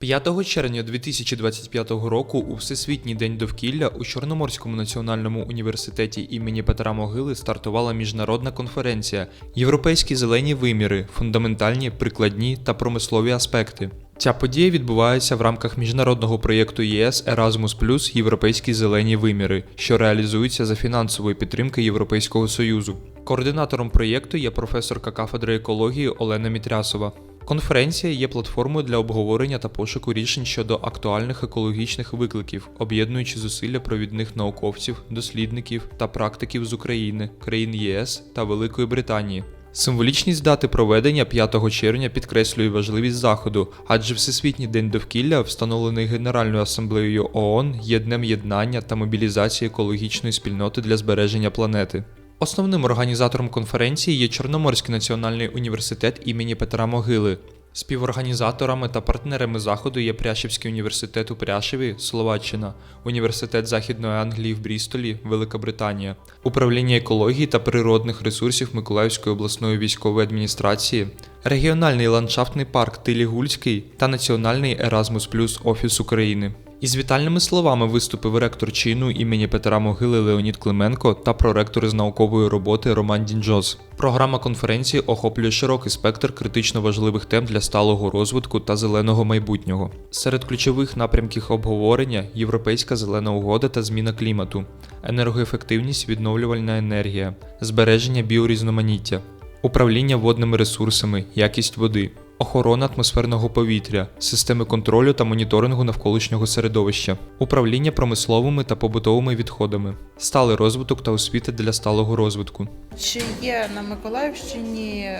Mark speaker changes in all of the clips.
Speaker 1: 5 червня 2025 року у Всесвітній день довкілля у Чорноморському національному університеті імені Петра Могили стартувала міжнародна конференція Європейські зелені виміри, фундаментальні, прикладні та промислові аспекти. Ця подія відбувається в рамках міжнародного проєкту ЄС Erasmus Європейські зелені виміри, що реалізується за фінансової підтримки Європейського Союзу. Координатором проєкту є професорка кафедри екології Олена Мітрясова. Конференція є платформою для обговорення та пошуку рішень щодо актуальних екологічних викликів, об'єднуючи зусилля провідних науковців, дослідників та практиків з України, країн ЄС та Великої Британії. Символічність дати проведення 5 червня підкреслює важливість заходу, адже Всесвітній день довкілля, встановлений Генеральною асамблеєю ООН, є днем єднання та мобілізації екологічної спільноти для збереження планети. Основним організатором конференції є Чорноморський національний університет імені Петра Могили. Співорганізаторами та партнерами заходу є Пряшівський університет у Пряшеві, Словаччина, Університет Західної Англії в Брістолі, Велика Британія, Управління екології та природних ресурсів Миколаївської обласної військової адміністрації, регіональний ландшафтний парк Тилі-Гульський та Національний Erasmus Плюс Офіс України. Із вітальними словами виступив ректор чину імені Петра Могили Леонід Клименко та проректор з наукової роботи Роман Дінджос. Програма конференції охоплює широкий спектр критично важливих тем для сталого розвитку та зеленого майбутнього. Серед ключових напрямків обговорення європейська зелена угода та зміна клімату, енергоефективність, відновлювальна енергія, збереження біорізноманіття, управління водними ресурсами, якість води, охорона атмосферного повітря, системи контролю та моніторингу навколишнього середовища, управління промисловими та побутовими відходами, сталий розвиток та освіта для сталого розвитку.
Speaker 2: Чи є на Миколаївщині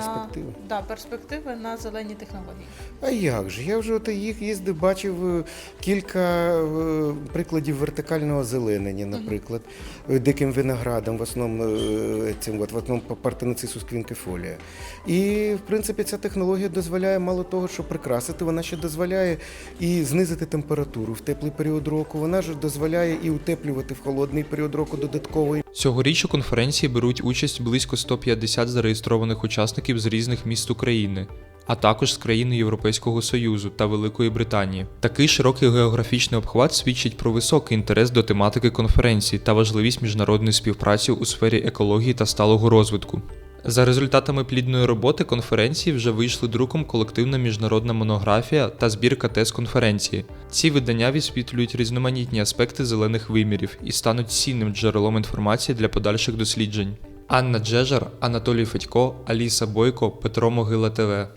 Speaker 2: ем, на
Speaker 3: Перспективи.
Speaker 2: да, перспективи на зелені технології?
Speaker 3: А як же? Я вже от їх їздив, бачив е, кілька е, прикладів вертикального озеленення, наприклад, е, диким виноградом, в основному цим от, в основному партеноцисус квінкефолія. І в принципі ця технологія дозволяє мало того, що прикрасити, вона ще дозволяє і знизити температуру в теплий період року. Вона ж дозволяє і утеплювати в холодний період року додатковий.
Speaker 1: Цьогоріч у конференції беруть участь близько 150 зареєстрованих учасників з різних міст України, а також з країн Європейського Союзу та Великої Британії. Такий широкий географічний обхват свідчить про високий інтерес до тематики конференції та важливість міжнародної співпраці у сфері екології та сталого розвитку. За результатами плідної роботи конференції вже вийшли друком колективна міжнародна монографія та збірка тез конференції. Ці видання відсвітлюють різноманітні аспекти зелених вимірів і стануть цінним джерелом інформації для подальших досліджень. Анна Джежар, Анатолій Федько, Аліса Бойко, Петро Могила ТВ.